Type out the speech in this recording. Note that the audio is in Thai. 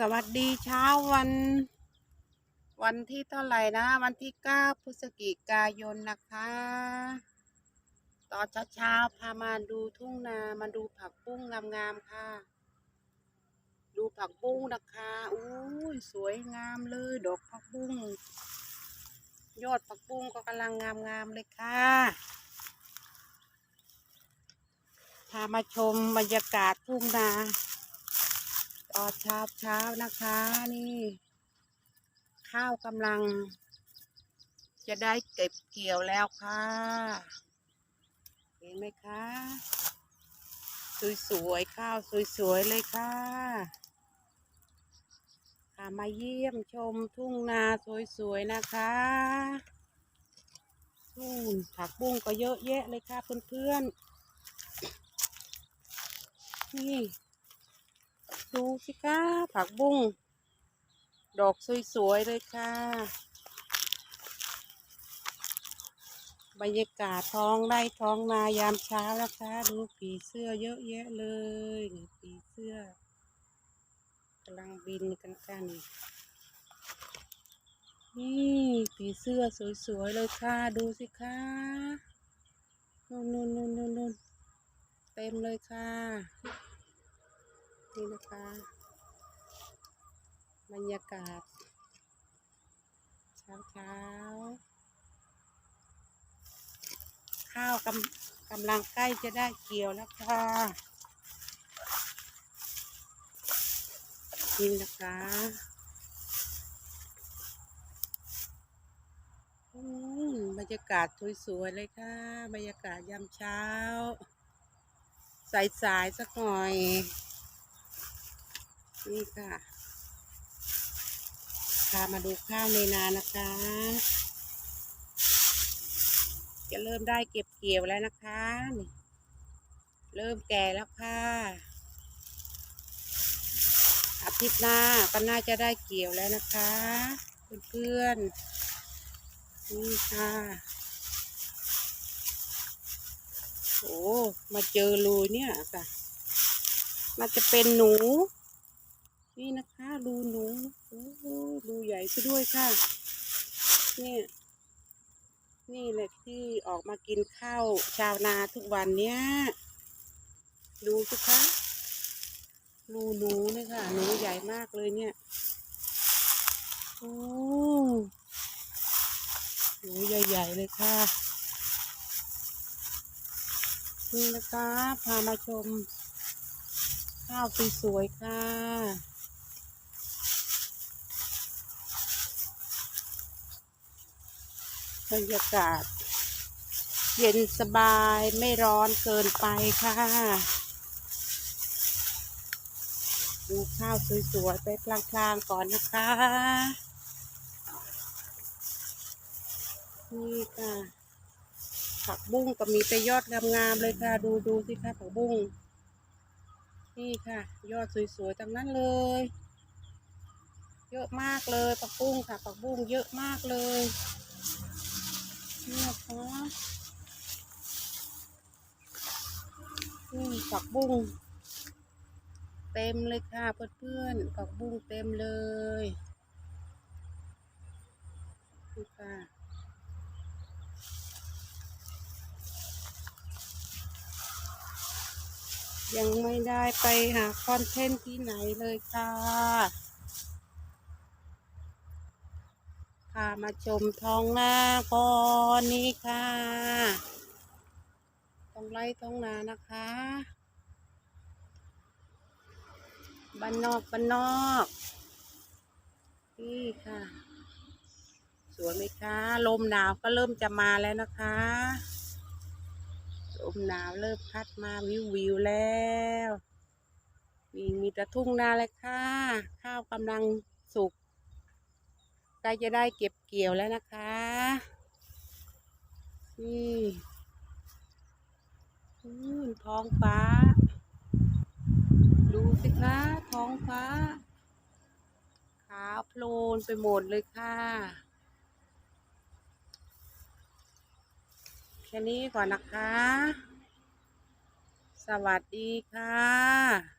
สวัสดีเช้าวัน วันที่เท่าไหร่นะ วันที่เก้าพฤศจิกายนนะคะ ตอนเช้าๆพามาดูทุ่งนามาดูผักบุ้งงามๆค่ะ ดูผักบุ้งนะคะอุ้ยสวยงามเลยดอกผักบุ้งยอดผักบุ้งก็กำลังงามๆเลยค่ะพามาชมบรรยากาศทุ่งนา ตอนเช้าเช้านะคะ นี่ ข้าวกำลัง จะได้เก็บเกี่ยวแล้วค่ะ เห็นไหมคะ สวยๆ ข้าวสวยๆ เลยค่ะพามาเยี่ยมชมทุ่งนาสวยๆ นะคะนู่นผักบุ้งก็เยอะแยะเลยค่ะเพื่อนๆ นี่ ดูสิคะผักบุ้งดอกสวยๆเลยค่ะ บรรยากาศท้องไร่ท้องนายามเช้าแล้วค่ะ ดูผีเสื้อเยอะแยะเลยนี่ผีเสื้อกำลังบินกันกัน นี่ผีเสื้อสวยๆเลยค่ะ ดูสิคะนู่นนู่นนู่นนู่นนู่นเต็มเลยค่ะ นี่นะคะ บรรยากาศ เช้าเช้าๆข้าวกำกำลังใกล้จะได้เกี่ยวแล้วค่ะนี่นะคะอืมบรรยากาศสวยๆเลยค่ะ บรรยากาศยามเช้า สายๆสักหน่อย นี่ค่ะพามาดูข้าวในนานะคะ จะเริ่มได้เก็บเกี่ยวแล้วนะคะนี่เริ่มแก่แล้วค่ะอาทิตย์หน้าก็น่าจะได้เกี่ยวแล้วนะคะ เพื่อนๆนี่ค่ะโอ้มาเจอรูเนี่ยค่ะน่าจะเป็นหนู นะคะรูหนูโอ้รูใหญ่ซะด้วยค่ะเนี่ยนี่แหละที่ออกมากินข้าวชาวนาทุกวันเนี้ยดูสิคะรูหนูเนี่ยค่ะหนูใหญ่มากเลยเนี่ยโอ้หนูใหญ่ๆเลยค่ะนี่นะคะพามาชมข้าวสวยๆค่ะ บรรยากาศ เย็นสบายไม่ร้อนเกินไปค่ะ ดูข้าวสวยๆไปพลางๆก่อนนะคะ นี่ค่ะ ผักบุ้งก็มีแต่ยอดงามๆเลยค่ะ ดูดูสิค่ะผักบุ้งนี่ค่ะ ยอดสวยๆทั้งนั้นเลยเยอะมากเลยผักบุ้งค่ะผักบุ้งเยอะมากเลยนี่นะคะนี่ ผักบุ้งเต็มเลยค่ะเพื่อนๆผักบุ้งเต็มเลยนี่ค่ะยังไม่ได้ไปหาคอนเทนต์ที่ไหนเลยค่ะพามาชมท้องนาก่อนนี่ค่ะท้องไร่ท้องนานะคะ บ้านนอกบ้านนอก นี่ค่ะ สวยไหมคะ ลมหนาวก็เริ่มจะมาแล้วนะคะ ลมหนาวเริ่มพัดมาวิววิวแล้วมีมีแต่ทุ่งนาเลยค่ะ ข้าวกำลังสุกใกล้จะได้เก็บเกี่ยวแล้วนะคะ นี่อืมท้องฟ้า ดูสิคะ ท้อง ฟ้า ขาวโพลนไปหมดเลยค่ะ แค่นี้ก่อนนะคะ สวัสดีค่ะ